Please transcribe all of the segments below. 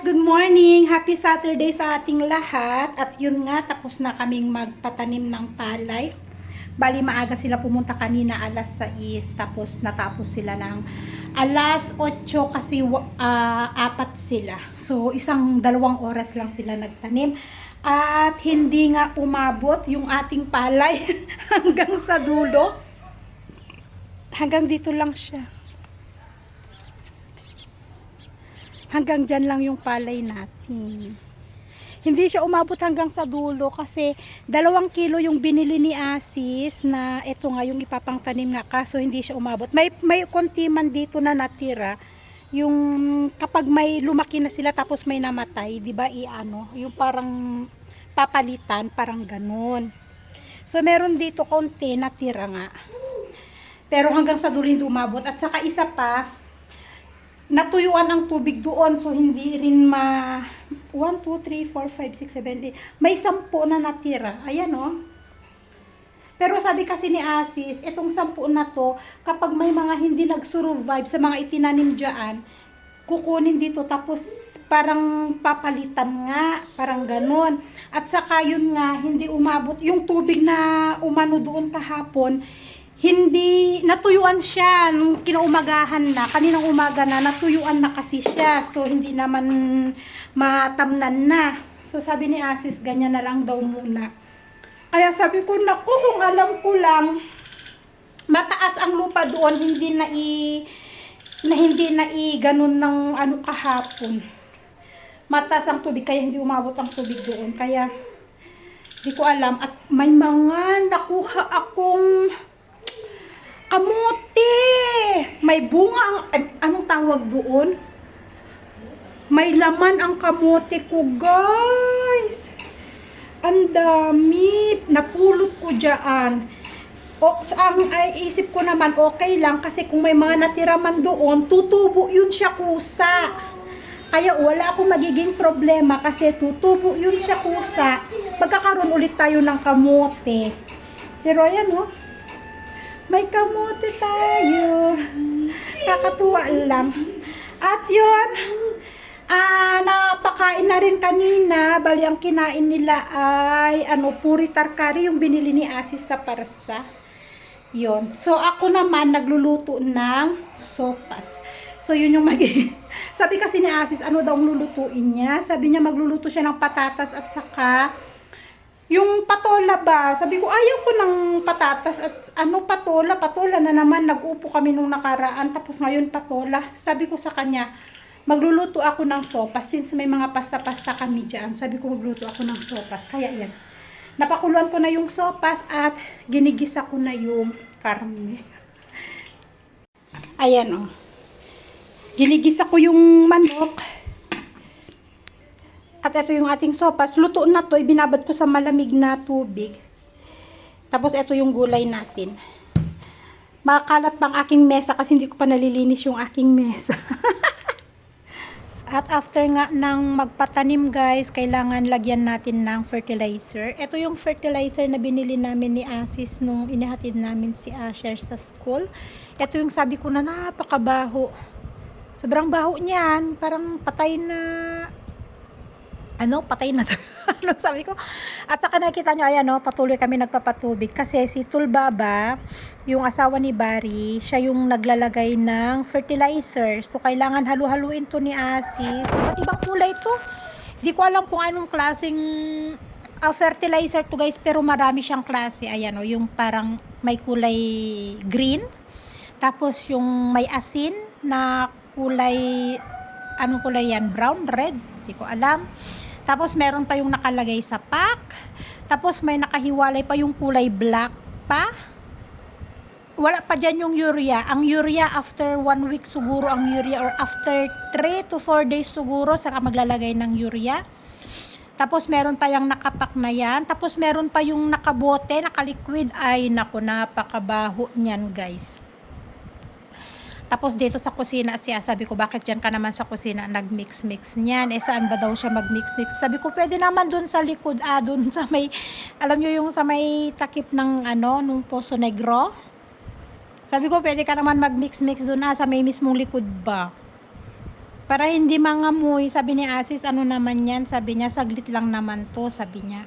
guys, good morning. Happy Saturday sa ating lahat. At yun nga, tapos na kaming magpatanim ng palay. Bali, maaga sila pumunta kanina alas 6. Tapos natapos sila ng alas 8 kasi ah, apat sila. So, isang dalawang oras lang sila nagtanim. At hindi nga umabot yung ating palay hanggang sa dulo. Hanggang dito lang siya. Hanggang dyan lang yung palay natin. Hindi siya umabot hanggang sa dulo kasi dalawang kilo yung binili ni Asis na ito nga yung ipapangtanim nga kaso hindi siya umabot. May, may konti man dito na natira yung kapag may lumaki na sila tapos may namatay, di ba iano, yung parang papalitan, parang ganun. So meron dito konti natira nga. Pero hanggang sa dulo hindi umabot. At saka isa pa, natuyuan ang tubig doon so hindi rin ma 1, 2, 3, 4, 5, 6, 7, 8 may sampu na natira. Ayan oh. pero sabi kasi ni Asis itong sampu na to kapag may mga hindi nag-survive sa mga itinanim dyan kukunin dito tapos parang papalitan nga parang ganon. At saka yun nga hindi umabot. Yung tubig na umano doon kahapon hindi natuyuan siya nung kinaumagahan na. Kaninang umaga na natuyuan na kasi siya. So hindi naman matamnan na. So sabi ni Asis ganyan na lang daw muna. Kaya sabi ko naku kung alam ko lang mataas ang lupa doon hindi na i na hindi na i ganun ng ano kahapon. Mataas ang tubig kaya hindi umabot ang tubig doon. Kaya di ko alam. At may mga nakuha akong Kamote! May bunga ang, an- anong tawag doon? May laman ang kamote ko, guys. Ang dami. Napulot ko dyan. O, ang ay, isip ko naman, okay lang. Kasi kung may mga natira man doon, tutubo yun siya kusa. Kaya wala akong magiging problema kasi tutubo yun siya kusa. Magkakaroon ulit tayo ng kamote. Pero ayan, oh may kamote tayo. Kakatuwa lang. At yun, ah, napakain na rin kanina. Bali, ang kinain nila ay, ano, puri tarkari, yung binili ni Asis sa parsa. Yun. So, ako naman, nagluluto ng sopas. So, yun yung mag Sabi kasi ni Asis, ano daw ang lulutuin niya? Sabi niya, magluluto siya ng patatas at saka yung patola ba, sabi ko ayaw ko ng patatas at ano patola, patola na naman, nag-upo kami nung nakaraan tapos ngayon patola. Sabi ko sa kanya, magluluto ako ng sopas since may mga pasta-pasta kami dyan. Sabi ko magluluto ako ng sopas, kaya yan. Napakuluan ko na yung sopas at ginigisa ko na yung karne. Ayan o. Oh. Ginigisa ko yung manok at ito yung ating sopas. Luto na to. Ibinabad ko sa malamig na tubig. Tapos ito yung gulay natin. Makalat pang aking mesa kasi hindi ko pa nalilinis yung aking mesa. At after nga ng magpatanim guys, kailangan lagyan natin ng fertilizer. Ito yung fertilizer na binili namin ni Asis nung inihatid namin si Asher sa school. Ito yung sabi ko na napakabaho. Sobrang baho niyan. Parang patay na ano, patay na to. ano sabi ko? At saka nakita nyo, ayan, no, patuloy kami nagpapatubig. Kasi si Tulbaba, yung asawa ni Barry, siya yung naglalagay ng fertilizer. So, kailangan halu-haluin to ni Asi. Ba't ibang kulay to? Hindi ko alam kung anong klaseng uh, fertilizer to guys, pero marami siyang klase. Ayan, no, yung parang may kulay green. Tapos yung may asin na kulay, anong kulay yan? Brown, red? Hindi ko alam. Tapos meron pa yung nakalagay sa pack. Tapos may nakahiwalay pa yung kulay black pa. Wala pa dyan yung urea. Ang urea after 1 week siguro ang urea or after 3 to 4 days siguro saka maglalagay ng urea. Tapos meron pa yung nakapak na yan. Tapos meron pa yung nakabote, nakaliquid. Ay, naku, napakabaho niyan guys. Tapos dito sa kusina siya, sabi ko, bakit dyan ka naman sa kusina nag-mix-mix niyan? Eh, saan ba daw siya mag-mix-mix? Sabi ko, pwede naman dun sa likod, ah, dun sa may, alam nyo yung sa may takip ng, ano, nung Poso Negro? Sabi ko, pwede ka naman mag-mix-mix dun, ah, sa may mismong likod ba? Para hindi mangamoy, sabi ni Asis, ano naman yan? Sabi niya, saglit lang naman to, sabi niya.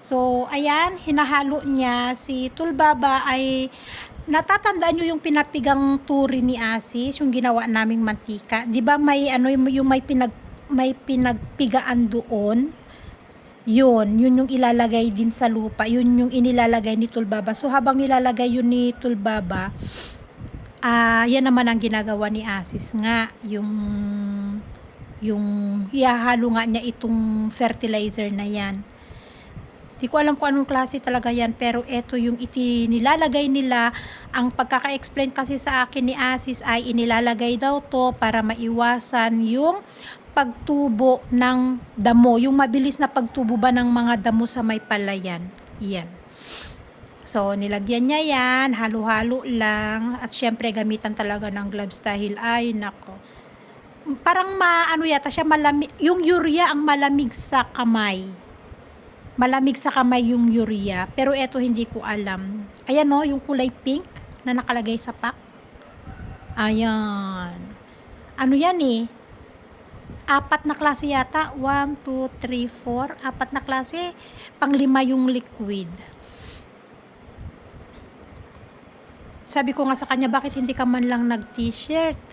So, ayan, hinahalo niya. Si Tulbaba ay, natatandaan nyo yung pinapigang turi ni Asis, yung ginawa naming mantika. Di ba may, ano, yung may, pinag, may pinagpigaan doon? Yun, yun yung ilalagay din sa lupa. Yun yung inilalagay ni Tulbaba. So, habang nilalagay yun ni Tulbaba, Ah, yan naman ang ginagawa ni Asis nga, yung yung ihahalo nga niya itong fertilizer na yan. Di ko alam kung anong klase talaga yan, pero eto yung itinilalagay nila. Ang pagkaka-explain kasi sa akin ni Asis ay inilalagay daw to para maiwasan yung pagtubo ng damo, yung mabilis na pagtubo ba ng mga damo sa may palayan. Yan. So, nilagyan niya yan, halo-halo lang, at syempre gamitan talaga ng gloves dahil ay nako. Parang maano yata siya malamig, yung urea ang malamig sa kamay. Malamig sa kamay yung urea, pero eto hindi ko alam. Ayan no, yung kulay pink na nakalagay sa pack. Ayan. Ano yan eh? Apat na klase yata. 1, 2, 3, 4. Apat na klase. Panglima yung liquid. Sabi ko nga sa kanya, bakit hindi ka man lang nag-t-shirt?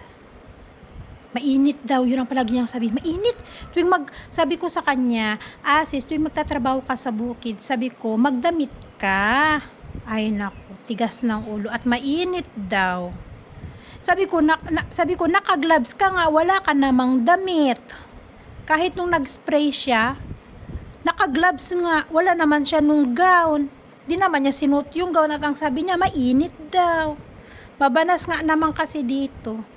Mainit daw, yun ang palagi niyang sabi. Mainit. Tuwing mag, sabi ko sa kanya, asis, tuwing magtatrabaho ka sa bukid, sabi ko, magdamit ka. Ay naku, tigas ng ulo. At mainit daw. Sabi ko, na, na, sabi ko, naka-gloves ka nga, wala ka namang damit. Kahit nung nag-spray siya, naka-gloves nga, wala naman siya nung gown. Di naman niya sinuot yung gown at ang sabi niya, mainit daw. Mabanas nga naman kasi dito.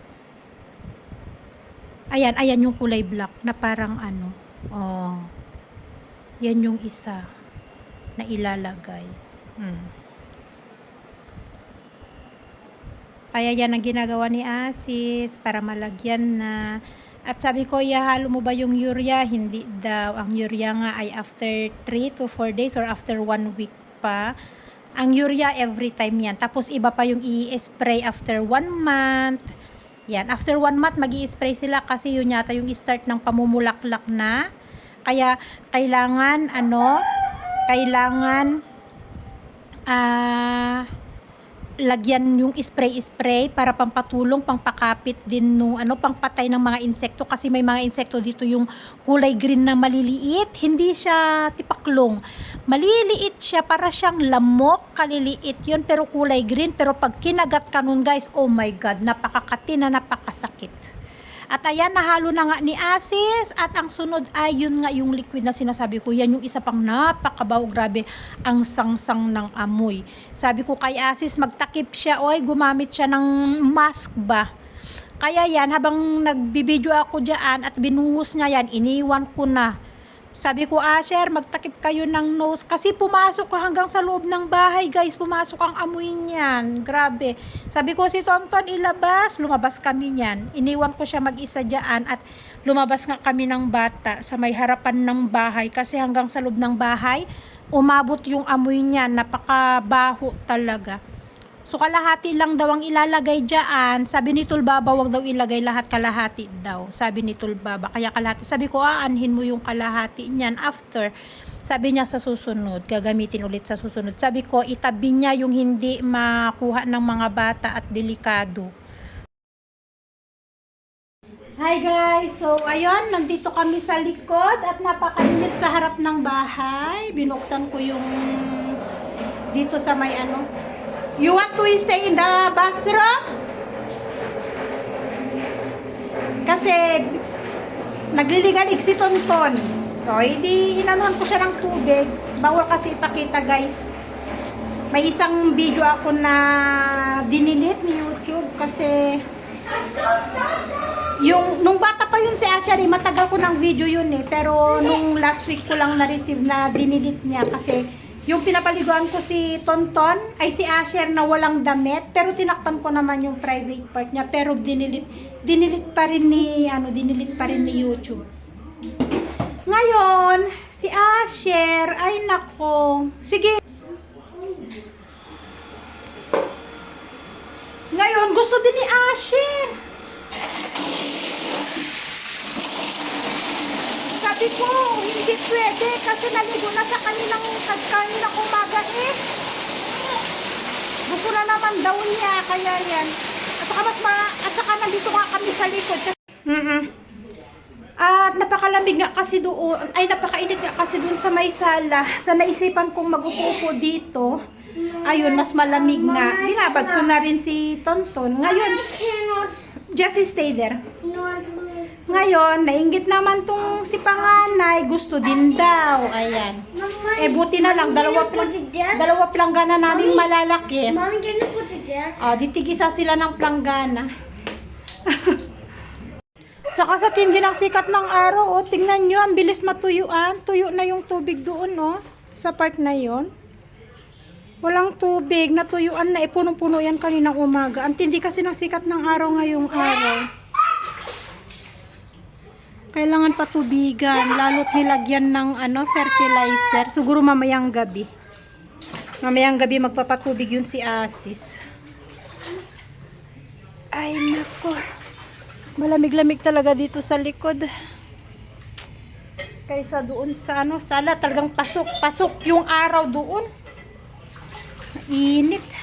Ayan, ayan yung kulay black na parang ano. Oh. Yan yung isa na ilalagay. Hmm. Kaya yan ang ginagawa ni Asis para malagyan na. At sabi ko, ihalo mo ba yung urea? Hindi daw. Ang urea nga ay after 3 to 4 days or after 1 week pa. Ang urea every time yan. Tapos iba pa yung i-spray after 1 month. Yan. After 1 month, mag spray sila kasi yun yata yung start ng pamumulaklak na. Kaya kailangan, ano, kailangan, ah, lagyan yung spray-spray para pampatulong, pangpakapit din nung ano, pangpatay ng mga insekto kasi may mga insekto dito yung kulay green na maliliit, hindi siya tipaklong. Maliliit siya para siyang lamok, kaliliit yun pero kulay green pero pag kinagat ka nun guys, oh my god, napakakati na napakasakit. At ayan, nahalo na nga ni Asis. At ang sunod ay yun nga yung liquid na sinasabi ko. Yan yung isa pang napakabaho. Grabe, ang sangsang ng amoy. Sabi ko kay Asis, magtakip siya. Oy, gumamit siya ng mask ba? Kaya yan, habang nagbibideo ako dyan at binuhos niya yan, iniwan ko na. Sabi ko, Asher, magtakip kayo ng nose. Kasi pumasok ko hanggang sa loob ng bahay, guys. Pumasok ang amoy niyan. Grabe. Sabi ko, si Tonton ilabas. Lumabas kami niyan. Iniwan ko siya mag-isa dyan at lumabas nga kami ng bata sa may harapan ng bahay. Kasi hanggang sa loob ng bahay, umabot yung amoy niyan. Napakabaho talaga. So kalahati lang daw ang ilalagay dyan. Sabi ni Tulbaba, wag daw ilagay lahat kalahati daw. Sabi ni Tulbaba, kaya kalahati. Sabi ko, aanhin mo yung kalahati niyan after. Sabi niya sa susunod, gagamitin ulit sa susunod. Sabi ko, itabi niya yung hindi makuha ng mga bata at delikado. Hi guys! So ayun, nandito kami sa likod at napakainit sa harap ng bahay. Binuksan ko yung dito sa may ano, You want to stay in the bathroom? Kasi nagliligalig si Tonton. So, hindi inanuhan ko siya ng tubig. Bawal kasi ipakita guys. May isang video ako na dinilit ni YouTube kasi yung nung bata pa yun si Ashari, matagal ko ng video yun eh. Pero nung last week ko lang na-receive na dinilit niya kasi yung pinapaliguan ko si Tonton ay si Asher na walang damit pero tinakpan ko naman yung private part niya pero dinilit dinilit pa rin ni ano dinilit pa rin ni YouTube. Ngayon, si Asher ay nako. Sige. Ngayon, gusto din ni Asher. Sabi ko, hindi pwede kasi naligo na sa kanilang kaninang umaga eh. Gusto na naman daw niya, kaya yan. At saka mas ma, at saka nandito nga kami sa likod. Mm At napakalamig nga kasi doon, ay napakainit nga kasi doon sa may sala. Sa naisipan kong mag-upo dito, ayun, mas malamig nga. Binabad ko na rin si Tonton. Ngayon, just stay there. Ngayon, nainggit naman tong si Panganay, gusto din daw. Ayan. Eh, buti na lang, dalawa, plang, dalawa planggana naming malalaki. Mommy, can you put it there? Ah, ditigisa sila ng planggana. Saka sa tindi ng sikat ng araw, oh, tingnan nyo, ang bilis matuyuan. Tuyo na yung tubig doon, oh, sa part na yon. Walang tubig, natuyuan na, eh, punong-puno yan kaninang umaga. Ang tindi kasi ng sikat ng araw ngayong araw. Kailangan patubigan, lalo't nilagyan ng ano, fertilizer. Siguro mamayang gabi. Mamayang gabi magpapatubig yun si Asis. Ay, nako. Malamig-lamig talaga dito sa likod. Kaysa doon sa ano, sala talagang pasok, pasok yung araw doon. Init.